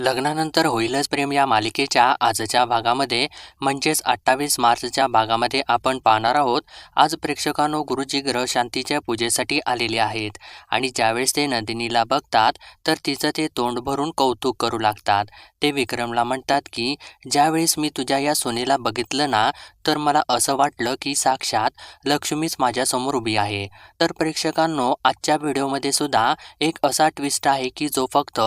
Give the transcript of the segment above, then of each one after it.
लग्नानंतर होईलच प्रेम या मालिकेच्या आजच्या भागामध्ये. म्हणजेच अठ्ठावीस मार्चच्या भागामध्ये आपण पाहणार आहोत आज प्रेक्षकांनो गुरुजी ग्रहशांतीच्या पूजेसाठी आलेले आहेत. आणि ज्यावेळेस ते नंदिनीला बघतात तर तिचं ते तोंड भरून कौतुक करू लागतात. ते विक्रमला म्हणतात की ज्यावेळेस मी तुझ्या या सोनेला बघितलं ना तर मला असं वाटलं की साक्षात लक्ष्मीच माझ्यासमोर उभी आहे. तर प्रेक्षकांनो आजच्या व्हिडिओमध्ये सुद्धा एक असा ट्विस्ट आहे की जो फक्त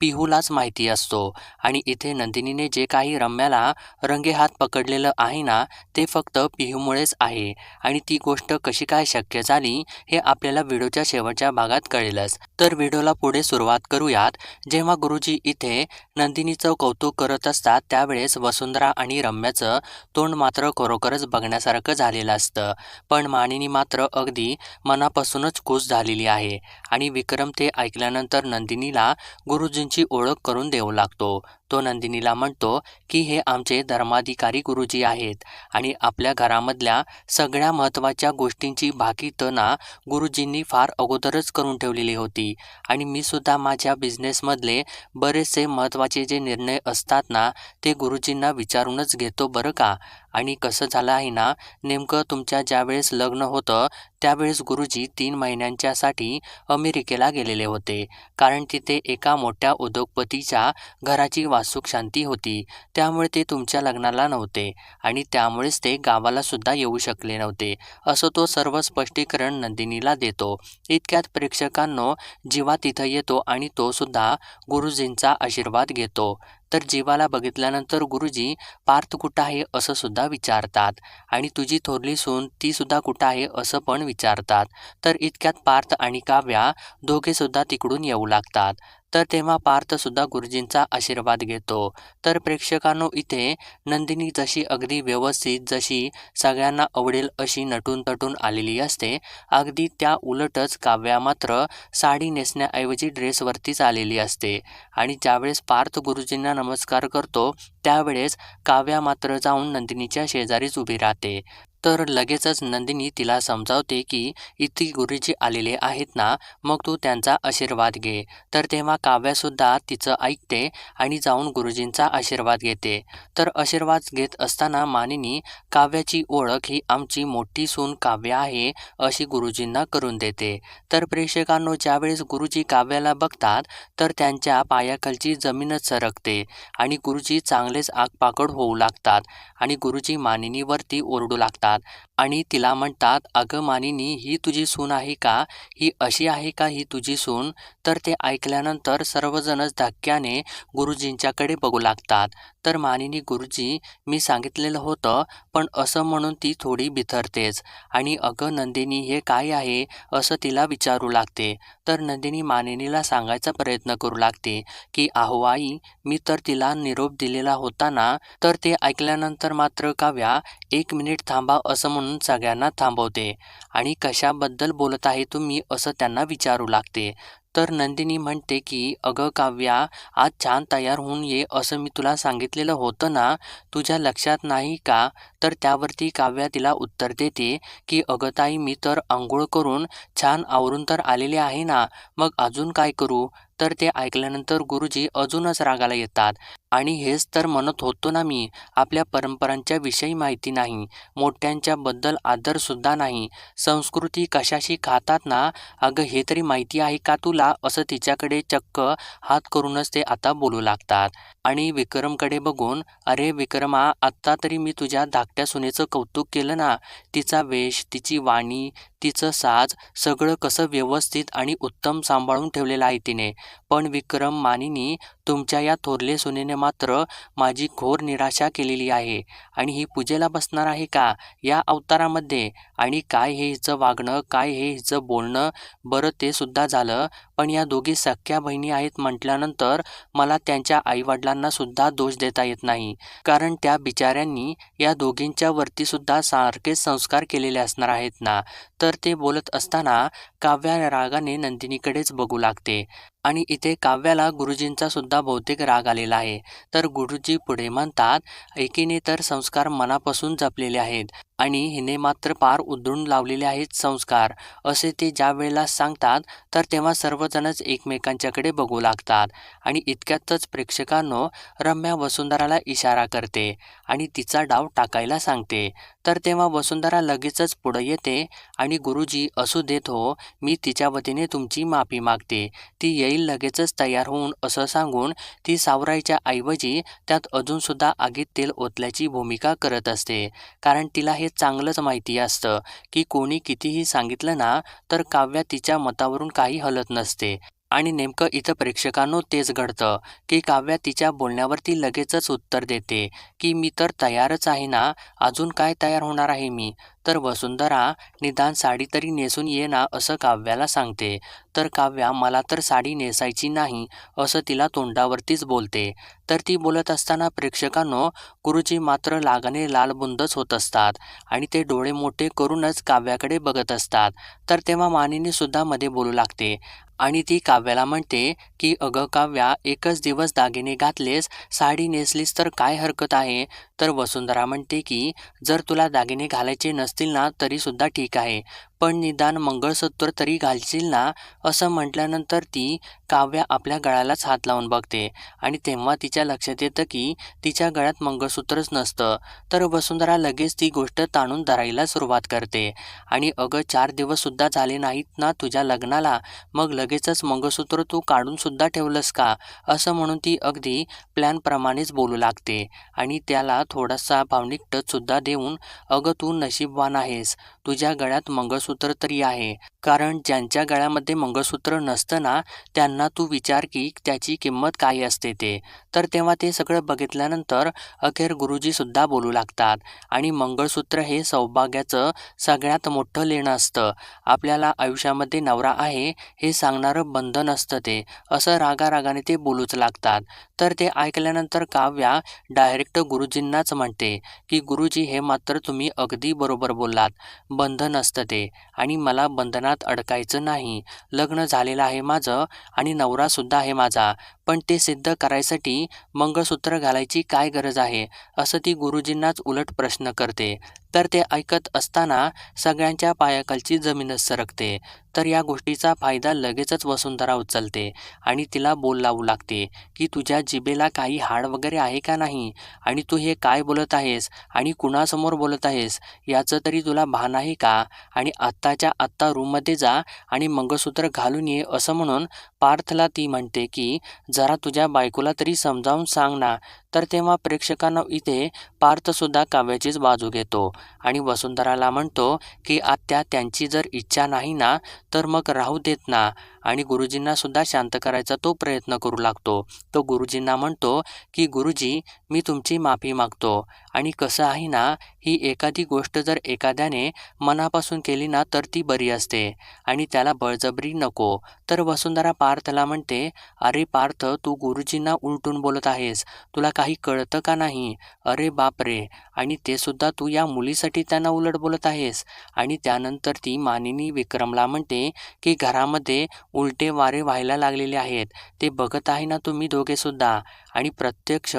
पिहूलाच माहिती असतो. आणि इथे नंदिनीने जे काही रम्याला रंगेहात पकडलेलं आहे ना ते फक्त पिहूमुळेच आहे. आणि ती गोष्ट कशी काय शक्य झाली हे आपल्याला व्हिडिओच्या शेवटच्या भागात कळेलच. तर व्हिडिओला पुढे सुरुवात करूयात. जेव्हा गुरुजी इथे नंदिनीचं कौतुक करत असतात त्यावेळेस वसुंधरा आणि रम्याचं तोंड मात्र खरोखरच बघण्यासारखं झालेलं असतं. पण मानिनी मात्र अगदी मनापासूनच खुश झालेली आहे आणि विक्रम ते ऐकल्यानंतर नंदिनीला गुरुजींची ओळख करून देऊ लागतो. तो नंदिनीला म्हणतो की हे आमचे धर्माधिकारी गुरुजी आहेत आणि आपल्या घरामधल्या सगळ्या महत्त्वाच्या गोष्टींची बाकी तना गुरुजींनी फार अगोदरच करून ठेवलेली होती आणि मी सुद्धा माझ्या बिझनेसमधले बरेचसे महत्त्वाचे जे निर्णय असतात ना ते गुरुजींना विचारूनच घेतो बरं का? आणि कसं झालं आहे ना नेमकं तुमच्या ज्यावेळेस लग्न होतं त्यावेळेस गुरुजी तीन महिन्यांच्यासाठी अमेरिकेला गेलेले होते. कारण तिथे एका मोठ्या उद्योगपतीच्या घराची वास्तुक शांती होती. त्यामुळे ते तुमच्या लग्नाला नव्हते आणि त्यामुळेच ते गावाला सुद्धा येऊ शकले नव्हते. असं तो सर्व स्पष्टीकरण नंदिनीला देतो. इतक्यात प्रेक्षकांनो जीवा तिथं येतो आणि तो सुद्धा गुरुजींचा आशीर्वाद घेतो. तर जीवाला बघितल्यानंतर गुरुजी पार्थ कुठं आहे? असं सुद्धा विचारतात. आणि तुझी थोरली सून ती सुद्धा कुठं आहे? असं पण विचारतात. तर इतक्यात पार्थ आणि काव्या दोघे सुद्धा तिकडून येऊ लागतात. तर तेव्हा पार्थसुद्धा गुरुजींचा आशीर्वाद घेतो. तर प्रेक्षकांनो इथे नंदिनी जशी अगदी व्यवस्थित जशी सगळ्यांना आवडेल अशी नटून तटून आलेली असते अगदी त्या उलटच काव्या मात्र साडी नेसण्याऐवजी ड्रेसवरतीच आलेली असते. आणि ज्यावेळेस पार्थ गुरुजींना नमस्कार करतो त्यावेळेस काव्या मात्र जाऊन नंदिनीच्या शेजारीच उभी राहते. तर लगेचच नंदिनी तिला समजावते की इथे गुरुजी आलेले आहेत ना मग तू त्यांचा आशीर्वाद घे. तर तेव्हा काव्यासुद्धा तिचं ऐकते आणि जाऊन गुरुजींचा आशीर्वाद घेते. तर आशीर्वाद घेत असताना मानिनी काव्याची ओळख ही आमची मोठी सून काव्य आहे अशी गुरुजींना करून देते. तर प्रेक्षकांनो ज्यावेळेस गुरुजी काव्याला बघतात तर त्यांच्या पायाखालची जमीनच सरकते आणि गुरुजी चांगलेच आगपाकड होऊ लागतात आणि गुरुजी मानिनीवरती ओरडू लागतात. that. आणि तिला म्हणतात अगं मानिनी ही तुझी सून आहे का? ही अशी आहे का ही तुझी सून? तर ते ऐकल्यानंतर सर्वजणच धक्क्याने गुरुजींच्याकडे बघू लागतात. तर मानिनी गुरुजी मी सांगितलेलं होतं पण असं म्हणून ती थोडी बिथरतेच. आणि अगं नंदिनी हे काय आहे? असं तिला विचारू लागते. तर नंदिनी मानिनीला सांगायचा प्रयत्न करू लागते की आहो आई मी तर तिला निरोप दिलेला होता ना तर ते ऐकल्यानंतर मात्र काव्या एक मिनिट थांबा असं म्हणून सगळ्यांना थांबवते. आणि कशाबद्दल बोलत आहे तुम्ही असं त्यांना विचारू लागते. तर नंदिनी म्हणते की अगं काव्या आज छान तयार होऊन ये असं मी तुला सांगितलेलं होतं ना तुझ्या लक्षात नाही का? तर त्यावरती काव्या तिला उत्तर देते की अगं ताई मी तर आंघोळ करून छान आवरून तर आलेले आहे ना मग अजून काय करू? तर ते ऐकल्यानंतर गुरुजी अजूनच रागाला येतात. आणि हेच तर म्हणत होतो ना मी आपल्या परंपरांच्या विषयी माहिती नाही मोठ्यांच्याबद्दल आदरसुद्धा नाही. संस्कृती कशाशी खातात ना? अगं हे तरी माहिती आहे का तुला? असं तिच्याकडे चक्क हात करूनच ते आता बोलू लागतात. आणि विक्रमकडे बघून अरे विक्रमा आत्ता तरी मी तुझ्या धाकट्या सुनेचं कौतुक केलं ना. तिचा वेश तिची वाणी तिचं साज सगळं कसं व्यवस्थित आणि उत्तम सांभाळून ठेवलेलं आहे तिने. पण विक्रम मानिनी तुमच्या या थोरले सुनेने मात्र माझी घोर निराशा केलेली आहे. आणि ही पूजेला बसणार आहे का? या अवतारामध्ये. आणि काय हे हिचं वागणं? काय हे हिचं बोलणं? बरं ते सुद्धा झालं. पण या दोघी सख्या बहिणी आहेत म्हटल्यानंतर मला त्यांच्या आईवडिलांना सुद्धा दोष देता येत नाही. कारण त्या बिचाऱ्यांनी या दोघींच्या वरती सुद्धा सारखेच संस्कार केलेले असणार आहेत ना? तर ते बोलत असताना काव्या रागाने नंदिनीकडेच बघू लागते. आणि इथे काव्याला गुरुजींचा सुद्धा बहुतेक राग आलेला आहे. तर गुरुजी पुढे म्हणतात एकीने तर संस्कार मनापासून जपलेले आहेत. आणि हिने मात्र पार उधळून लावलेले आहेत संस्कार असे ते ज्या वेळेला सांगतात तर तेव्हा सर्वजणच एकमेकांच्याकडे बघू लागतात. आणि इतक्यातच प्रेक्षकांनो रम्या वसुंधराला इशारा करते आणि तिचा डाव टाकायला सांगते. तर तेव्हा वसुंधरा लगेचच पुढं येते आणि गुरुजी असू देत हो मी तिच्या वतीने तुमची माफी मागते. ती येईल लगेचच तयार होऊन असं सांगून ती सावरायच्या ऐवजी त्यात अजूनसुद्धा आगीत तेल ओतल्याची भूमिका करत असते. कारण तिला हे चांगलंच माहिती असतं की कोणी कितीही सांगितलं ना तर काव्या तिच्या मतावरून काही हलत नसते. आणि नेमकं इथं प्रेक्षकांनो तेच घडतं की काव्या तिच्या बोलण्यावरती लगेचच उत्तर देते की मी तर तयारच आहे ना अजून काय तयार होणार आहे मी? तर वसुंधरा निदान साडी तरी नेसून ये ना असं काव्याला सांगते. तर काव्या मला तर साडी नेसायची नाही असं तिला तोंडावरतीच बोलते. तर ती बोलत असताना प्रेक्षकांनो गुरुजी मात्र लागणे लालबुंदच होत असतात आणि ते डोळे मोठे करूनच काव्याकडे बघत असतात. तर तेव्हा मानिनी सुद्धा मध्ये बोलू लागते आणि ती काव्याला म्हणते की अगं काव्या एकच दिवस दागिने घातलेस साडी नेसलीस तर काय हरकत आहे? तर वसुंधरा म्हणते की जर तुला दागिने घालायचे नसतील ना तरीसुद्धा ठीक आहे. पण निदान मंगळसूत्र तरी घालशील ना असं म्हटल्यानंतर ती काव्या आपल्या गळ्यालाच हात लावून बघते. आणि तेव्हा तिच्या लक्षात येतं की तिच्या गळ्यात मंगळसूत्रच नसतं. तर वसुंधरा लगेच ती गोष्ट ताणून धरायला सुरुवात करते. आणि अगं चार दिवससुद्धा झाले नाहीत ना तुझ्या लग्नाला मग लगेचच मंगळसूत्र तू काढूनसुद्धा ठेवलंस का? असं म्हणून ती अगदी प्लॅनप्रमाणेच बोलू लागते. आणि त्याला थोडासा भावनिक टचसुद्धा देऊन अगं तू नशीबवान आहेस. तुझ्या गळ्यात मंगळसूत्र तरी आहे. कारण ज्यांच्या गळ्यामध्ये मंगळसूत्र नसतं ना त्यांना तू विचार की त्याची किंमत काय असते ते. तर तेव्हा ते सगळं बघितल्यानंतर अखेर गुरुजीसुद्धा बोलू लागतात. आणि मंगळसूत्र हे सौभाग्याचं सगळ्यात मोठं लेणं असतं. आपल्याला आयुष्यामध्ये नवरा आहे हे सांगणारं बंधन असतं ते. असं रागारागाने ते बोलूच लागतात. तर ते ऐकल्यानंतर काव्या डायरेक्ट गुरुजींनाच म्हणते की गुरुजी हे मात्र तुम्ही अगदी बरोबर बोललात. बंधन असतं ते. आणि मला बंधनात अडकायचं नाही. लग्न झालेलं आहे माझं आणि नवरासुद्धा आहे माझा. पण ते सिद्ध करायसाठी मंगळसूत्र घालायची काय गरज आहे? असं ती गुरुजींनाच उलट प्रश्न करते. तर ते ऐकत असताना सगळ्यांच्या पायाखालची जमीनच सरकते. तर या गोष्टीचा फायदा लगेचच वसुंधरा उचलते आणि तिला बोल लावू लागते की तुझ्या जिबेला काही हाड वगैरे आहे का नाही? आणि तू हे काय बोलत आहेस? आणि कुणासमोर बोलत आहेस? याचं तरी तुला भान आहे का? आणि आत्ताच्या आत्ता रूममध्ये जा आणि मंगळसूत्र घालून ये असं म्हणून पार्थला ती म्हणते की जरा तुझ्या बायकोला तरी समजावून सांग ना. तर तेव्हा प्रेक्षकांना इथे पार्थसुद्धा काव्याचीच बाजू घेतो. आणि वसुंधराला म्हणतो की आत्या त्यांची जर इच्छा नाही ना तर मग राहू देत ना. आणि गुरुजींना सुद्धा शांत करायचा तो प्रयत्न करू लागतो. तो गुरुजींना म्हणतो की गुरुजी मी तुमची माफी मागतो. आणि कसं आहे ना ही एखादी गोष्ट जर एखाद्याने मनापासून केली ना तर ती बरी असते. आणि त्याला बळजबरी नको. तर वसुंधरा पार्थला म्हणते अरे पार्थ तू गुरुजींना उलटून बोलत आहेस. तुला काही कळतं का नाही? अरे बापरे. आणि ते सुद्धा तू या मुलीसाठी त्यांना उलट बोलत आहेस. आणि त्यानंतर ती मानिनी विक्रमला म्हणते की घरामध्ये उलटे वारे व्हायला लागलेले आहेत. ते बघत आहे ना तुम्ही दोघेसुद्धा. आणि प्रत्यक्ष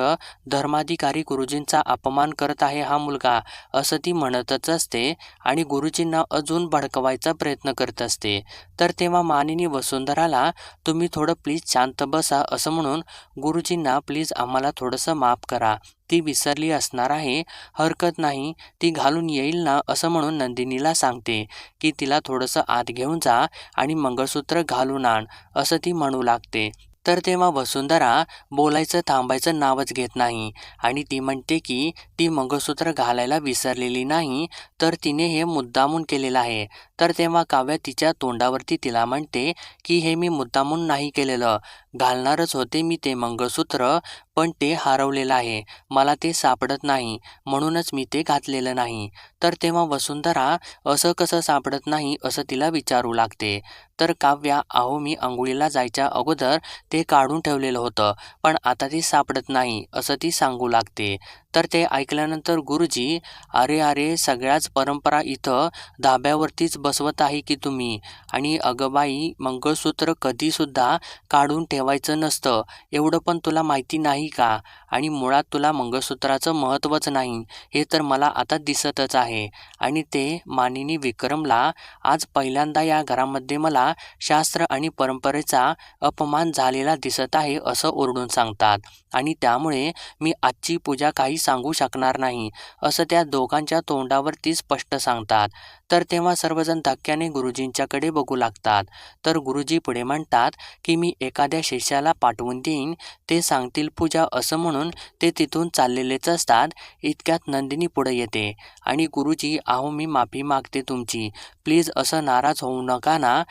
धर्माधिकारी गुरुजींचा अपमान करत आहे हा मुलगा असं ती म्हणतच असते आणि गुरुजींना अजून भडकवायचा प्रयत्न करत असते. तर तेव्हा मानिनी वसुंधराला तुम्ही थोडं प्लीज शांत बसा असं म्हणून गुरुजींना प्लीज आम्हाला थोडंसं माफ करा. ती विसरली असणार आहे. हरकत नाही. ती घालून येईल ना असं म्हणून नंदिनीला सांगते की तिला थोडंसं आत घेऊन जा आणि मंगळसूत्र घालून आण असं ती म्हणू लागते. तर तेव्हा वसुंधरा बोलायचं थांबायचं नावच घेत नाही. आणि ती म्हणते की ती मंगळसूत्र घालायला विसरलेली नाही तर तिने हे मुद्दामून केलेलं आहे. तर तेव्हा काव्या तिच्या तोंडावरती तिला म्हणते की हे मी मुद्दामून नाही केलेलं. घालणारच होते मी ते मंगळसूत्र पण ते हरवलेलं आहे. मला ते सापडत नाही म्हणूनच मी ते घातलेलं नाही. तर तेव्हा वसुंधरा असं कसं सापडत नाही असं तिला विचारू लागते. तर काव्या अहो मी आंघोळीला जायच्या अगोदर ते काढून ठेवलेलं होतं पण आता ते सापडत नाही असं ती सांगू लागते. तर ते ऐकल्यानंतर गुरुजी अरे अरे सगळ्याच परंपरा इथं धाब्यावरतीच बसवत आहे की तुम्ही? आणि अगबाई मंगळसूत्र कधीसुद्धा काढून ठेवायचं नसतं. एवढं पण तुला माहिती नाही का? आणि मुळात तुला मंगळसूत्राचं महत्त्वच नाही हे तर मला आता दिसतच आहे. आणि ते मानिनी विक्रमला आज पहिल्यांदा या घरामध्ये मला शास्त्र आणि परंपरेचा अपमान झालेला दिसत आहे असं ओरडून सांगतात. आणि त्यामुळे मी आजची पूजा काही सांगू शकणार नाही असं त्या दोघांच्या तोंडावरती स्पष्ट सांगतात. तर तेव्हा सर्वजण धक्क्याने गुरुजींच्याकडे बघू लागतात. तर गुरुजी पुढे म्हणतात की मी एखाद्या शिष्याला पाठवून देईन. ते सांगतील पूजा असं म्हणून ते तिथून चाललेलेच असतात. इतक्यात नंदिनी पुढे येते. आणि गुरुजी अहो मी माफी मागते तुमची. प्लीज असं नाराज होऊ नका ना.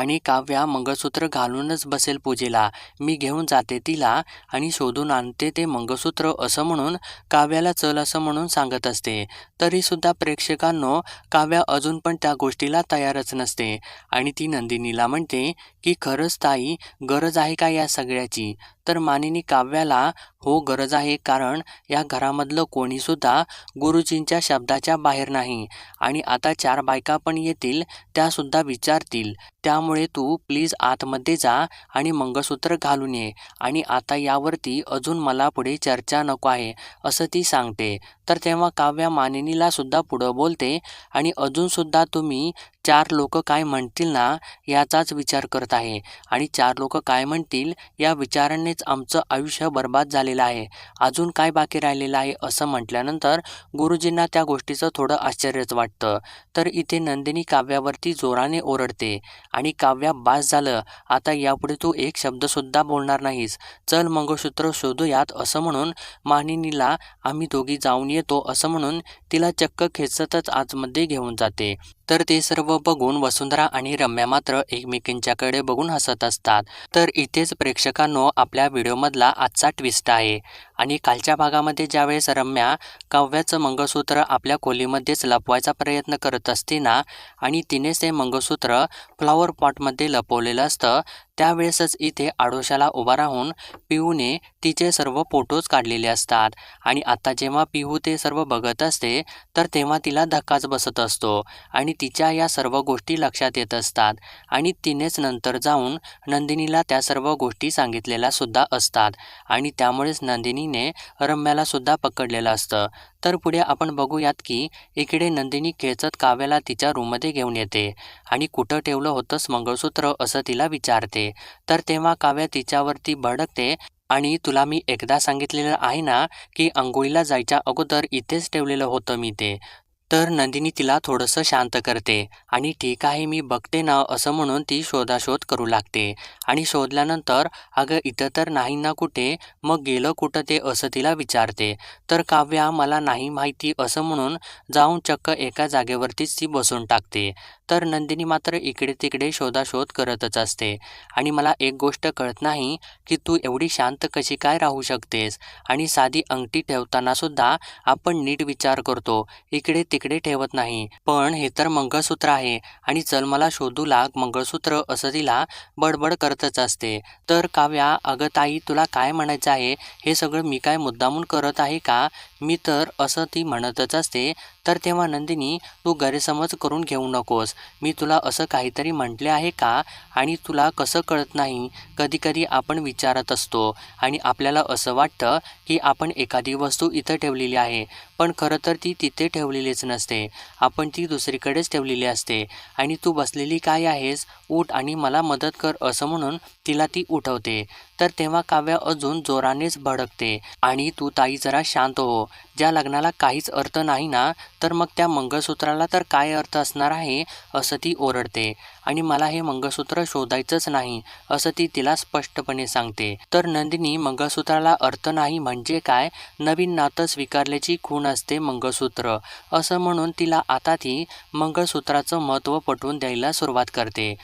आणि काव्या मंगळसूत्र घालूनच बसेल पूजेला. मी घेऊन जाते तिला आणि शोधून आणते ते मंगळसूत्र असं म्हणून काव्याला चल असं म्हणून सांगत असते. तरीसुद्धा प्रेक्षकांनो काव्या अजून पण त्या गोष्टीला तयारच नसते. आणि ती नंदिनीला म्हणते की खरंच ताई गरज आहे का या सगळ्याची? तर मानिनी काव्याला हो गरज आहे कारण या घरामधलं कोणीसुद्धा गुरुजींच्या शब्दाच्या बाहेर नाही आणि आता चार बायका पण येतील त्यासुद्धा विचारतील. त्यामुळे तू प्लीज आतमध्ये जा आणि मंगळसूत्र घालून ये. आणि आता यावरती अजून मला पुढे चर्चा नको आहे असं ती सांगते. तर तेव्हा काव्या मानिनीला सुद्धा पुढं बोलते. आणि अजूनसुद्धा तुम्ही चार लोक काय म्हणतील ना याचाच विचार करत आहे. आणि चार लोक काय म्हणतील या विचारानेच आमचं आयुष्य बर्बाद झालेलं आहे. अजून काय बाकी राहिलेलं आहे असं म्हटल्यानंतर गुरुजींना त्या गोष्टीचं थोडं आश्चर्यच वाटतं. तर इथे नंदिनी काव्यावरती जोराने ओरडते. आणि काव्या बास झालं. आता यापुढे तू एक शब्दसुद्धा बोलणार नाहीस. चल मंगळसूत्र शोधूयात असं म्हणून मानिनीला आम्ही दोघी जाऊन येतो असं म्हणून तिला चक्क खेचतच आतमध्ये घेऊन जाते. तर ते सर्व बघून वसुंधरा आणि रम्या मात्र एकमेकींच्याकडे बघून हसत असतात. तर इथेच प्रेक्षकांनो आपल्या व्हिडिओमधला आजचा ट्विस्ट आहे. आणि कालच्या भागामध्ये ज्यावेळेस रम्या काव्याचं मंगळसूत्र आपल्या खोलीमध्येच लपवायचा प्रयत्न करत असते ना आणि तिनेच ते मंगळसूत्र फ्लॉवर पॉटमध्ये लपवलेलं असतं त्यावेळेसच इथे आडोशाला उभा राहून पिहूने तिचे सर्व फोटोज काढलेले असतात. आणि आता जेव्हा पिहू ते सर्व बघत असते तर तेव्हा तिला धक्काच बसत असतो आणि तिच्या या सर्व गोष्टी लक्षात येत असतात. आणि तिनेच नंतर जाऊन नंदिनीला त्या सर्व गोष्टी सांगितलेल्या सुद्धा असतात. आणि त्यामुळेच नंदिनी नंदिनीने रम्याला सुद्धा पकडलेलं असतं. तर पुढे आपण बघूयात की इकडे नंदिनी खेचत काव्याला तिच्या रूममध्ये घेऊन येते आणि कुठं ठेवलं होतंस मंगळसूत्र असं तिला विचारते. तर तेव्हा काव्या तिच्यावरती भडकते आणि तुला मी एकदा सांगितलेलं आहे ना की आंघोळीला जायच्या अगोदर इथेच ठेवलेलं होतं मी ते. तर नंदिनी तिला थोडंसं शांत करते आणि ठीक आहे मी बघते ना असं म्हणून ती शोधाशोध करू लागते. आणि शोधल्यानंतर अगं इथं तर नाही ना कुठे मग गेलं कुठं ते असं तिला विचारते. तर काव्या मला नाही माहिती असं म्हणून जाऊन चक्क एका जागेवरतीच ती बसून टाकते. तर नंदिनी मात्र इकडे तिकडे शोधाशोध करतच असते. आणि मला एक गोष्ट कळत नाही की तू एवढी शांत कशी काय राहू शकतेस? आणि साधी अंगठी ठेवताना सुद्धा आपण नीट विचार करतो. इकडे तिकडे तिकडे ठेवत नाही. पण हे तर मंगळसूत्र आहे आणि चल मला शोधू लाग मंगळसूत्र असं तिला बडबड करतच असते. तर काव्या अगं ताई तुला काय म्हणायचं आहे? हे सगळं मी काय मुद्दामून करत आहे का? मी तर असं ती म्हणतच असते. तर तेव्हा नंदिनी तू गैरसमज करून घेऊ नकोस. मी तुला असं काहीतरी म्हटले आहे का? आणि तुला कसं कळत नाही? कधीकधी आपण विचारत असतो. आणि आपल्याला असं वाटतं की आपण एखादी वस्तू इथं ठेवलेली आहे. पण खरं तर ती तिथे ठेवलेलीच नसते. आपण ती दुसरीकडेच ठेवलेली असते. आणि तू बसलेली काय आहेस? उठ आणि मला मदत कर असं म्हणून तिला ती उठवते. तर तेव्हा काव्या अजून जोरानेच भडकते. आणि तू ताई जरा शांत हो. ज्या लग्नाला काहीच अर्थ नाही ना तर मग त्या मंगळसूत्राला तर काय अर्थ असणार आहे असं ती ओरडते. आणि मला हे मंगळसूत्र शोधायचंच नाही असं ती तिला स्पष्टपणे सांगते. तर नंदिनी मंगळसूत्राला अर्थ नाही म्हणजे काय? नवीन नातं स्वीकारल्याची खूण असते मंगळसूत्र. असं म्हणून तिला आता ती मंगळसूत्राचं महत्त्व पटवून द्यायला सुरुवात करते.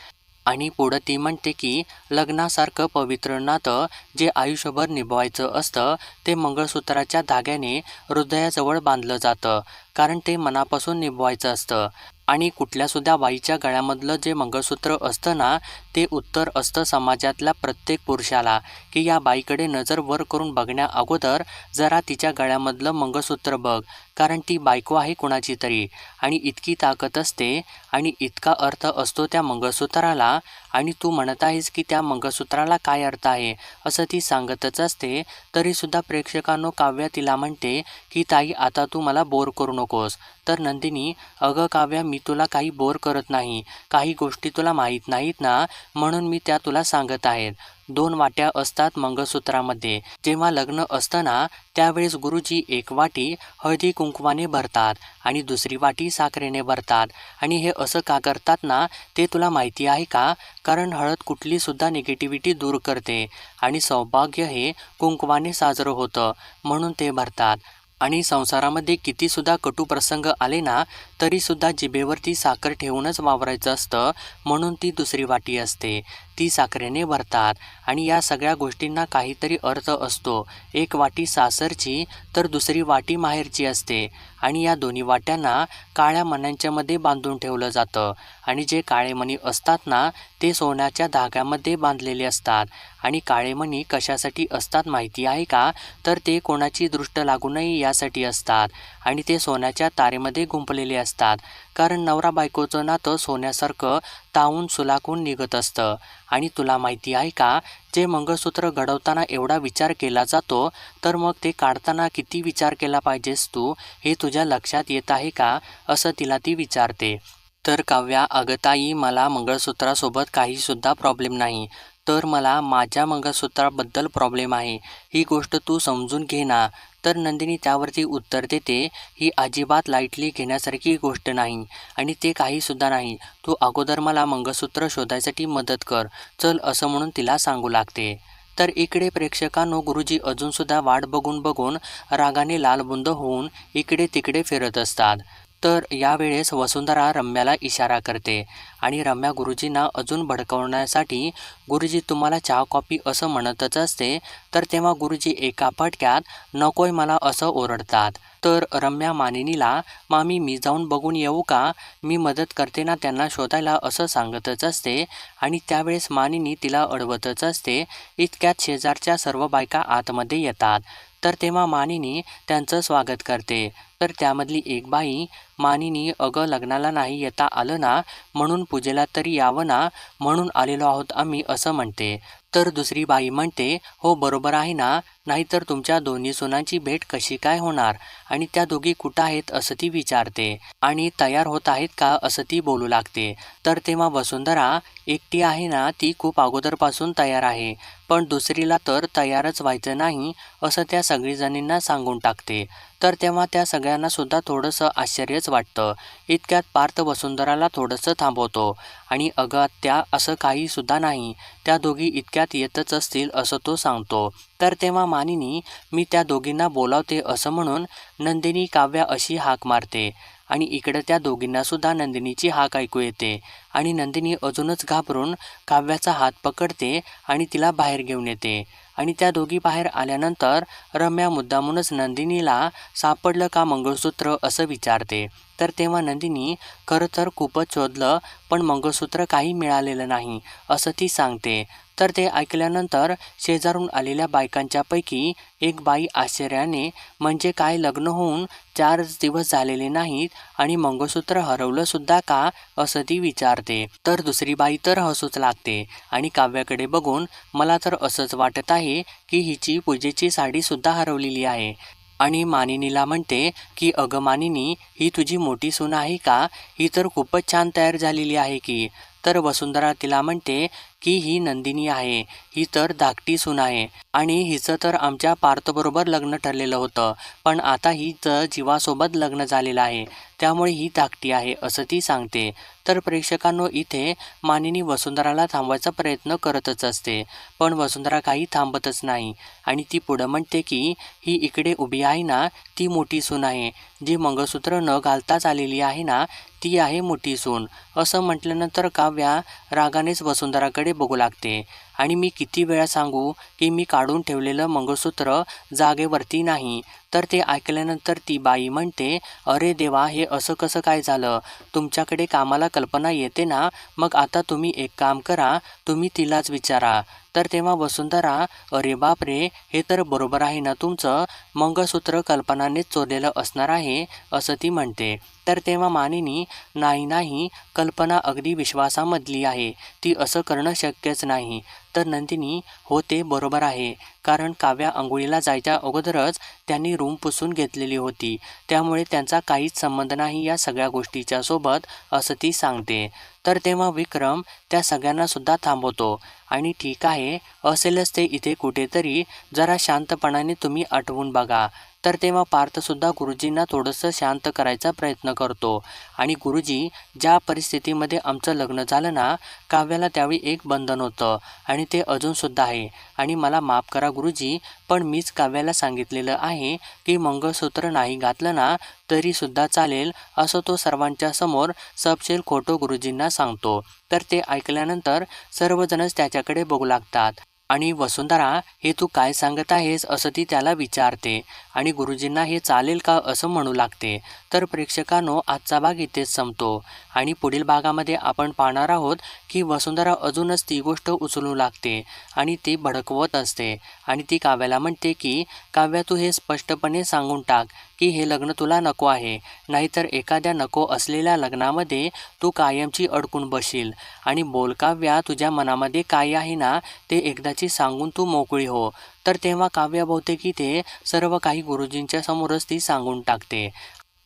आणि पुढं ती म्हणते की लग्नासारखं पवित्र नातं जे आयुष्यभर निभवायचं असतं ते मंगळसूत्राच्या धाग्याने हृदयाजवळ बांधलं जातं. कारण ते मनापासून निभवायचं असतं. आणि कुठल्यासुद्धा बाईच्या गळ्यामधलं जे मंगळसूत्र असतं ना ते उत्तर असतं समाजातल्या प्रत्येक पुरुषाला की या बाईकडे नजर वर करून बघण्या अगोदर जरा तिच्या गळ्यामधलं मंगळसूत्र बघ कारण ती बायको आहे कुणाची तरी. आणि इतकी ताकद असते आणि इतका अर्थ असतो त्या मंगळसूत्राला आणि तू म्हणत आहेस की त्या मंगळसूत्राला काय अर्थ आहे? असं ती सांगतच असते. तरीसुद्धा प्रेक्षकांनो काव्या तिला म्हणते की ताई आता तू मला बोर करू नकोस. तर नंदिनी अगं काव्या मी तुला काही बोर करत नाही. काही गोष्टी तुला माहीत नाहीत ना म्हणून मी त्या तुला सांगत आहेत दोन वाट्या असतात मंगळसूत्रामध्ये. जेव्हा लग्न असताना त्यावेळेस गुरुजी एक वाटी हळदी कुंकवाने भरतात आणि दुसरी वाटी साखरेने भरतात. आणि हे असं का करतात ना ते तुला माहिती आहे का? कारण हळद कुठलीसुद्धा निगेटिव्हिटी दूर करते आणि सौभाग्य हे कुंकवाने साजरं होतं म्हणून ते भरतात. आणि संसारामध्ये कितीसुद्धा कटू प्रसंग आले ना तरीसुद्धा जिभेवरती साखर ठेवूनच वावरायचं असतं म्हणून ती दुसरी वाटी असते. ती साखरेने भरतात. आणि या सगळ्या गोष्टींना काहीतरी अर्थ असतो. एक वाटी सासरची तर दुसरी वाटी माहेरची असते. आणि या दोन्ही वाट्यांना काळ्या मण्यांच्यामध्ये बांधून ठेवलं जातं. आणि जे काळे मणी असतात ना ते सोन्याच्या धाग्यामध्ये बांधलेले असतात. आणि काळे मणी कशासाठी असतात माहिती आहे का? तर ते कोणाची दृष्ट लागू नये यासाठी असतात. आणि ते सोन्याच्या तारेमध्ये गुंपलेले असतात. कारण नवरा बायकोचं नातं सोन्यासारखं तावून सुलाखून निघत असतं. आणि तुला माहिती आहे का जे मंगळसूत्र घडवताना एवढा विचार केला जातो तर मग ते काढताना किती विचार केला पाहिजेस तू हे तुझ्या लक्षात येत आहे का असं तिला ती विचारते. तर काव्या अगताई मला मंगळसूत्रासोबत काहीसुद्धा प्रॉब्लेम नाही. तर मला माझ्या मंगळसूत्राबद्दल प्रॉब्लेम आहे. ही गोष्ट तू समजून घे ना. तर नंदिनी त्यावरती उत्तर देते ही अजिबात लाईटली घेण्यासारखी गोष्ट नाही आणि ते काहीसुद्धा नाही. तू अगोदर मला मंगळसूत्र शोधायसाठी मदत कर. चल असं म्हणून तिला सांगू लागते. तर इकडे प्रेक्षकांनो गुरुजी अजूनसुद्धा वाट बघून बघून रागाने लालबुंद होऊन इकडे तिकडे फिरत असतात. तर यावेळेस वसुंधरा रम्याला इशारा करते आणि रम्या गुरुजींना अजून भडकवण्यासाठी गुरुजी तुम्हाला चहा कॉफी असं म्हणतच असते तर तेव्हा गुरुजी एका फटक्यात नकोय मला असं ओरडतात. तर रम्या मानिनीला मामी मी जाऊन बघून येऊ का? मी मदत करते ना त्यांना शोधायला असं सांगतच असते आणि त्यावेळेस मानिनी तिला अडवतच असते. इतक्यात शेजारच्या सर्व बायका आतमध्ये येतात. तर तेव्हा मानिनी त्यांचं स्वागत करते. तर त्यामधली एक बाई मानिनी अगं लग्नाला नाही येता आलं ना म्हणून पूजेला तरी यावं ना म्हणून आलेलो आहोत आम्ही असं म्हणते. तर दुसरी बाई म्हणते हो बरोबर आहे ना नाहीतर तुमच्या दोन्ही सुनांची भेट कशी काय होणार? आणि त्या दोघी कुठं आहेत असं ती विचारते. आणि तयार होत आहेत का असं ती बोलू लागते. तर तेव्हा वसुंधरा एकटी आहे ना ती खूप अगोदरपासून तयार आहे. पण दुसरीला तर तयारच व्हायचं नाही असं त्या सगळीजणींना सांगून टाकते. तर तेव्हा त्या सगळ्यांना सुद्धा थोडंसं आश्चर्यच वाटतं. इतक्यात पार्थ वसुंधराला थोडंसं थांबवतो. आणि अगं त्या असं काहीसुद्धा नाही. त्या दोघी इतक्यात येतच असतील असं तो सांगतो. तर तेव्हा मानिनी मी त्या दोघींना बोलावते असं म्हणून नंदिनी काव्या अशी हाक मारते आणि इकडं त्या दोघींनासुद्धा नंदिनीची हाक ऐकू येते आणि नंदिनी अजूनच घाबरून काव्याचा हात पकडते आणि तिला बाहेर घेऊन येते आणि त्या दोघी बाहेर आल्यानंतर रम्या मुद्दामूनच नंदिनीला सापडलं का मंगळसूत्र? असं विचारते. तर तेव्हा नंदिनी खरं तर खूपच शोधलं पण मंगळसूत्र काही मिळालेलं नाही असं ती सांगते. तर ते ऐकल्यानंतर शेजारून आलेल्या बायकांच्यापैकी एक बाई आश्चर्याने म्हणजे काय लग्न होऊन चार दिवस झालेले नाहीत आणि मंगळसूत्र हरवलं सुद्धा का? असं ती विचारते. तर दुसरी बाई तर हसूच लागते आणि काव्याकडे बघून मला तर असंच वाटत आहे की हिची पूजेची साडी सुद्धा हरवलेली आहे. आणि मानिनीला म्हणते की अगं मानिनी ही तुझी मोठी सून आहे का? ही तर खूपच छान तयार झालेली आहे की. तर वसुंधरा तिला म्हणते की ही नंदिनी आहे ही तर धाकटी सून आहे. आणि हिचं तर आमच्या पार्थबरोबर लग्न ठरलेलं होतं पण आता हिचं जीवासोबत लग्न झालेलं आहे. त्यामुळे ही धाकटी आहे असं ती सांगते. तर प्रेक्षकांनो इथे मानिनी वसुंधराला थांबवायचा प्रयत्न करतच असते पण वसुंधरा काही थांबतच नाही. आणि ती पुढं म्हणते की ही इकडे उभी आहे ना ती मोठी सून आहे. जी मंगळसूत्र न घालताच आलेली आहे ना ती आहे मोठी सून. असं म्हटल्यानंतर काव्या रागानेच वसुंधराकडे बघू लागते. आणि मी किती वेळा सांगू की मी काढून ठेवलेलं मंगळसूत्र जागेवरती नाही. तर ते ऐकल्यानंतर ती बाई म्हणते अरे देवा हे असं कसं काय झालं? तुमच्याकडे कामाला कल्पना येते ना? मग आता तुम्ही एक काम करा तुम्ही तिलाच विचारा. तर तेव्हा वसुंधरा अरे बाप रे हे तर बरोबर आहे ना तुमचं? मंगळसूत्र कल्पनानेच चोरलेलं असणार आहे असं ती म्हणते. तर तेव्हा मानिनी नाही नाही कल्पना अगदी विश्वासामधली आहे. ती असं करणं शक्यच नाही. तर नंदिनी हो ते बरोबर आहे. कारण काव्या आंघोळीला जायच्या अगोदरच त्यांनी रूम पुसून घेतलेली होती. त्यामुळे त्यांचा काहीच संबंध नाही या सगळ्या गोष्टीच्या सोबत असं ती सांगते. तर तेव्हा विक्रम त्या सगळ्यांना सुद्धा थांबवतो. आणि ठीक आहे असेलच ते इथे कुठेतरी. जरा शांतपणाने तुम्ही आठवून बघा. तर तेव्हा पार्थसुद्धा गुरुजींना थोडंसं शांत करायचा प्रयत्न करतो. आणि गुरुजी ज्या परिस्थितीमध्ये आमचं लग्न झालं ना काव्याला त्यावेळी एक बंधन होतं. आणि ते अजूनसुद्धा आहे. आणि मला माफ करा गुरुजी पण मीच काव्याला सांगितलेलं आहे की मंगळसूत्र नाही घातलं ना तरीसुद्धा चालेल असं तो सर्वांच्या समोर सबशेल खोटो गुरुजींना सांगतो. तर ते ऐकल्यानंतर सर्वजणच त्याच्याकडे बघू लागतात. आणि वसुंधरा हे तू काय सांगत आहेस असं ती त्याला विचारते आणि गुरुजींना हे चालेल का असं म्हणू लागते. तर प्रेक्षकांनो आजचा भाग इथेच संपतो. आणि पुढील भागामध्ये आपण पाहणार आहोत की वसुंधरा अजूनच ती गोष्ट उचलू लागते आणि ती भडकवत असते. आणि ती काव्याला म्हणते की काव्या तू हे स्पष्टपणे सांगून टाक. की हे लग्न तुला नको आहे. नाहीतर एखाद्या नको असलेल्या लग्नामध्ये तू कायमची अडकून बसशील आणि बोलकाव्या तुझ्या मनामध्ये काय आहे ना ते एकदाची सांगून तू मोकळी हो. तर तेव्हा काव्या बहुतेक ते सर्व काही गुरुजींच्या समोरच ती सांगून टाकते.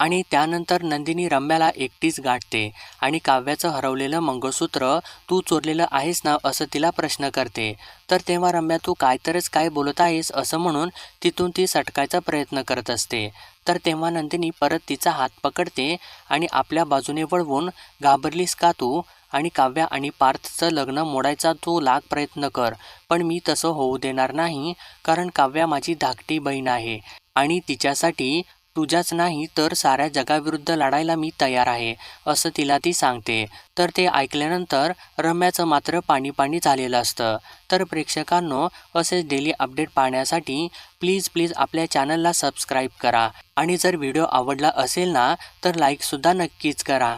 आणि त्यानंतर नंदिनी रम्याला एकटीच गाठते आणि काव्याचं हरवलेलं मंगळसूत्र तू चोरलेलं आहेस ना? असं तिला प्रश्न करते. तर तेव्हा रम्या तू काय तरच काय बोलत आहेस? असं म्हणून तिथून ती सटकायचा प्रयत्न करत असते. तर तेव्हा नंदिनी परत तिचा हात पकडते आणि आपल्या बाजूने वळवून घाबरलीस का तू? आणि काव्या आणि पार्थचं लग्न मोडायचा तू लाख प्रयत्न कर पण मी तसं होऊ देणार नाही कारण काव्या माझी धाकटी बहीण आहे आणि तिच्यासाठी तुझ्याच नाही तर साऱ्या जगाविरुद्ध लढायला मी तयार आहे असं तिला ती सांगते. तर ते ऐकल्यानंतर रम्याचं मात्र पाणी पाणी झालेलं असतं. तर प्रेक्षकांनो असेच डेली अपडेट पाहण्यासाठी प्लीज प्लीज आपल्या चॅनलला सबस्क्राईब करा. आणि जर व्हिडिओ आवडला असेल ना तर लाईकसुद्धा नक्कीच करा.